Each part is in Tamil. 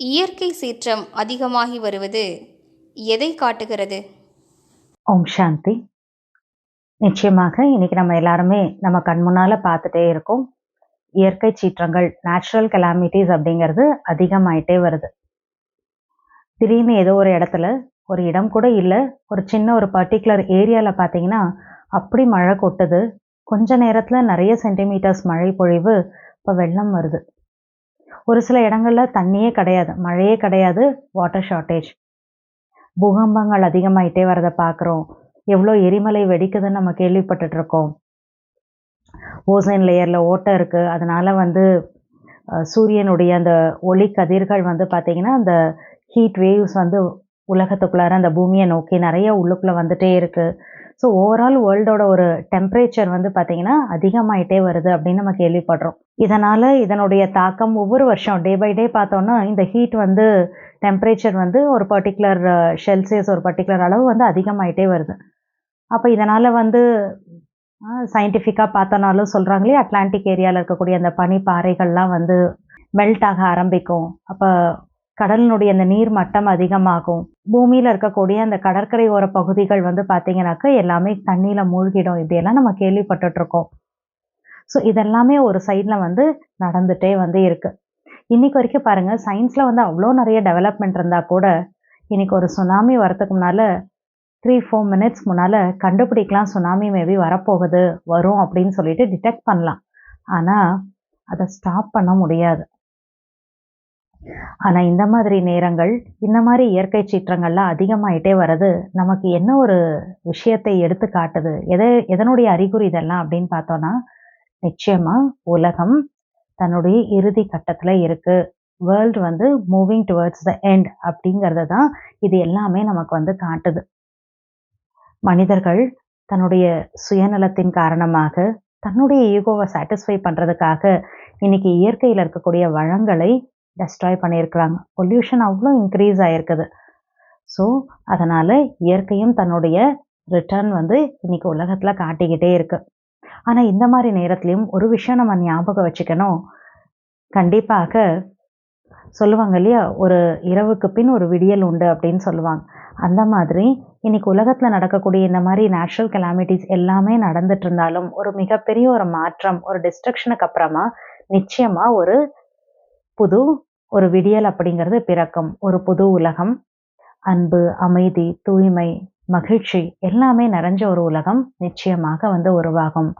இயற்கை சீற்றம் அதிகமாகி வருவது எதை காட்டுகிறது? ஓம் சாந்தி. நிச்சயமாக இன்னைக்கு நம்ம எல்லாருமே நம்ம கண் முன்னால பார்த்துட்டே இருக்கோம். இயற்கை சீற்றங்கள் நேச்சுரல் கலாமிட்டிஸ் அப்படிங்கிறது அதிகமாயிட்டே வருது. திடீர்னு ஏதோ ஒரு இடத்துல ஒரு இடம் கூட இல்லை ஒரு சின்ன ஒரு பர்டிகுலர் ஏரியாவில் பார்த்தீங்கன்னா அப்படி மழை கொட்டுது. கொஞ்ச நேரத்தில் நிறைய சென்டிமீட்டர்ஸ் மழை பொழிவு இப்போ வெள்ளம் வருது. ஒரு சில இடங்களில் தண்ணியே கிடையாது மழையே கிடையாது வாட்டர் ஷார்ட்டேஜ் பூகம்பங்கள் அதிகமாயிட்டே வரதை பார்க்குறோம் எவ்வளோ எரிமலை வெடிக்குதுன்னு நம்ம கேள்விப்பட்டுட்டு இருக்கோம் லேயரில் ஓட்டை இருக்குது அதனால வந்து சூரியனுடைய அந்த ஒளி கதிர்கள் வந்து பார்த்திங்கன்னா அந்த ஹீட் வேவ்ஸ் வந்து உலகத்துக்குள்ளார அந்த பூமியை நோக்கி நிறைய உள்ளுக்குள்ளே வந்துட்டே இருக்குது ஸோ ஓவரால் வேர்ல்டோட ஒரு டெம்பரேச்சர் வந்து பார்த்திங்கன்னா அதிகமாயிட்டே வருது அப்படின்னு நம்ம கேள்விப்படுறோம். இதனால் இதனுடைய தாக்கம் ஒவ்வொரு வருஷம் டே பை டே பார்த்தோன்னா இந்த ஹீட் வந்து டெம்பரேச்சர் வந்து ஒரு பர்டிகுலர் செல்சியஸ் ஒரு பர்டிகுலர் அளவு வந்து அதிகமாயிட்டே வருது. அப்போ இதனால் வந்து சயின்டிஃபிக்காக பார்த்தோன்னாலும் சொல்கிறாங்களே அட்லாண்டிக் ஏரியாவில் இருக்கக்கூடிய அந்த பனி பாறைகள்லாம் வந்து மெல்ட் ஆக ஆரம்பிக்கும். அப்போ கடலினுடைய அந்த நீர் மட்டம் அதிகமாகும். பூமியில் இருக்கக்கூடிய அந்த கடற்கரை ஓர பகுதிகள் வந்து பார்த்தீங்கன்னாக்கா எல்லாமே தண்ணியில் மூழ்கிடும். இப்படியெல்லாம் நம்ம கேள்விப்பட்டுட்டு இருக்கோம் ஸோ இதெல்லாமே ஒரு சைடில் வந்து நடந்துட்டே வந்து இருக்கு. இன்னைக்கு வரைக்கும் பாருங்க சயின்ஸ்ல வந்து அவ்வளோ நிறைய டெவலப்மெண்ட் இருந்தா கூட இன்னைக்கு ஒரு சுனாமி வரத்துக்கு முன்னால த்ரீ ஃபோர் மினிட்ஸ் முன்னால கண்டுபிடிக்கலாம் சுனாமி மேபி வரப்போகுது வரும் அப்படின்னு சொல்லிட்டு டிடெக்ட் பண்ணலாம். ஆனா அதை ஸ்டாப் பண்ண முடியாது. ஆனால் இந்த மாதிரி நேரங்கள் இந்த மாதிரி இயற்கை சீற்றங்கள்லாம் அதிகமாயிட்டே வர்றது நமக்கு என்ன ஒரு விஷயத்தை எடுத்து காட்டுது? எதை எதனுடைய அறிகுறி இதெல்லாம் அப்படின்னு பார்த்தோன்னா நிச்சயமாக உலகம் தன்னுடைய இறுதி கட்டத்தில் இருக்கு. வேர்ல்டு வந்து மூவிங் டுவர்ட்ஸ் த எண்ட் அப்படிங்கிறத தான் இது எல்லாமே நமக்கு வந்து காட்டுது. மனிதர்கள் தன்னுடைய சுயநலத்தின் காரணமாக தன்னுடைய ஈகோவை சாட்டிஸ்ஃபை பண்ணுறதுக்காக இன்னைக்கு இயற்கையில் இருக்கக்கூடிய வளங்களை டெஸ்ட்ராய் பண்ணியிருக்கிறாங்க. பொல்யூஷன் அவ்வளோ இன்க்ரீஸ் ஆகிருக்குது ஸோ அதனால் இயற்கையும் தன்னுடைய ரிட்டர்ன் வந்து இன்னைக்கு உலகத்தில் காட்டிக்கிட்டே இருக்குது ஆனால் இந்த மாதிரி நேரத்துலையும் ஒரு விஷயம் நம்ம ஞாபகம் வச்சுக்கணும். கண்டிப்பாக சொல்லுவாங்க இல்லையா? ஒரு இரவுக்கு பின் ஒரு விடியல் உண்டு அப்படின்னு சொல்லுவாங்க. அந்த மாதிரி இன்னைக்கு உலகத்தில் நடக்கக்கூடிய இந்த மாதிரி நேச்சுரல் கெலாமிட்டிஸ் எல்லாமே நடந்துட்டு இருந்தாலும் ஒரு மிகப்பெரிய ஒரு மாற்றம் ஒரு டிஸ்ட்ரக்ஷனுக்கு அப்புறமா நிச்சயமாக ஒரு புது ஒரு விடியல் அப்படிங்கிறது பிறக்கும். ஒரு புது உலகம் அன்பு அமைதி தூய்மை மகிழ்ச்சி எல்லாமே நிறைஞ்ச ஒரு உலகம் நிச்சயமாக வந்து உருவாகும்.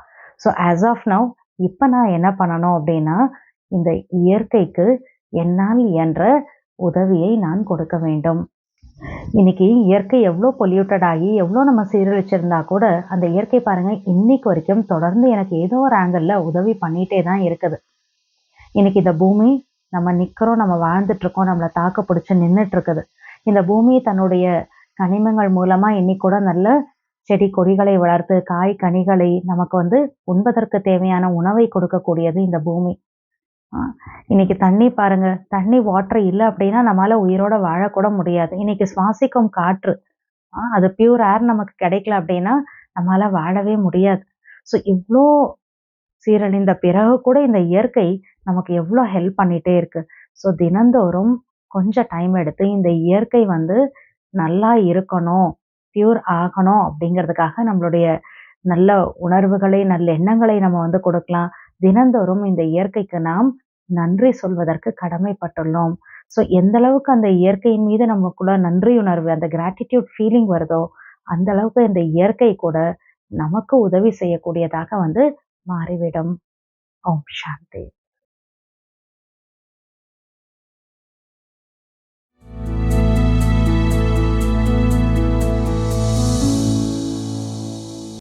ஸோ ஆஸ் ஆஃப் நவ் இப்போ நான் என்ன பண்ணணும் அப்படின்னா இந்த இயற்கைக்கு என்னால் என்ற உதவியை நான் கொடுக்க வேண்டும். இன்னைக்கு இயற்கை எவ்வளோ பொல்யூட்டட் ஆகி எவ்வளோ நம்ம சீரழிச்சிருந்தா கூட அந்த இயற்கை பாருங்க இன்னைக்கு வரைக்கும் தொடர்ந்து எனக்கு ஏதோ ஒரு ஆங்கிளில் உதவி பண்ணிட்டே தான் இருக்குது. இன்னைக்கு இந்த பூமி நம்ம நிற்கிறோம் நம்ம வாழ்ந்துட்டு இருக்கோம் நம்மளை தாக்க பிடிச்சி நின்றுட்டு இருக்குது இந்த பூமி தன்னுடைய கனிமங்கள் மூலமா இன்னைக்கு கூட நல்ல செடி கொடிகளை வளர்த்து காய் கனிகளை நமக்கு வந்து உண்பதற்கு தேவையான உணவை கொடுக்கக்கூடியது இந்த பூமி. இன்னைக்கு தண்ணி பாருங்க. தண்ணி வாட்டர் இல்லை அப்படின்னா நம்மளால உயிரோட வாழக்கூட முடியாது. இன்னைக்கு சுவாசிக்கும் காற்று அது பியூர் ஏர் நமக்கு கிடைக்கல அப்படின்னா நம்மளால வாழவே முடியாது. ஸோ இவ்வளோ சீரழிந்த பிறகு கூட இந்த இயற்கை நமக்கு எவ்வளோ ஹெல்ப் பண்ணிட்டே இருக்கு. ஸோ தினந்தோறும் கொஞ்சம் டைம் எடுத்து இந்த இயற்கை வந்து நல்லா இருக்கணும் பியூர் ஆகணும் அப்படிங்கிறதுக்காக நம்மளுடைய நல்ல உணர்வுகளை நல்ல எண்ணங்களை நம்ம வந்து கொடுக்கலாம். தினந்தோறும் இந்த இயற்கைக்கு நாம் நன்றி சொல்வதற்கு கடமைப்பட்டுள்ளோம். ஸோ எந்த அளவுக்கு அந்த இயற்கையின் மீது நமக்குள்ள நன்றி உணர்வு அந்த கிராட்டிடியூட் ஃபீலிங் வருதோ அந்த அளவுக்கு இந்த இயற்கை கூட நமக்கு உதவி செய்யக்கூடியதாக வந்து மாறிவிடும் ஓம் சாந்தி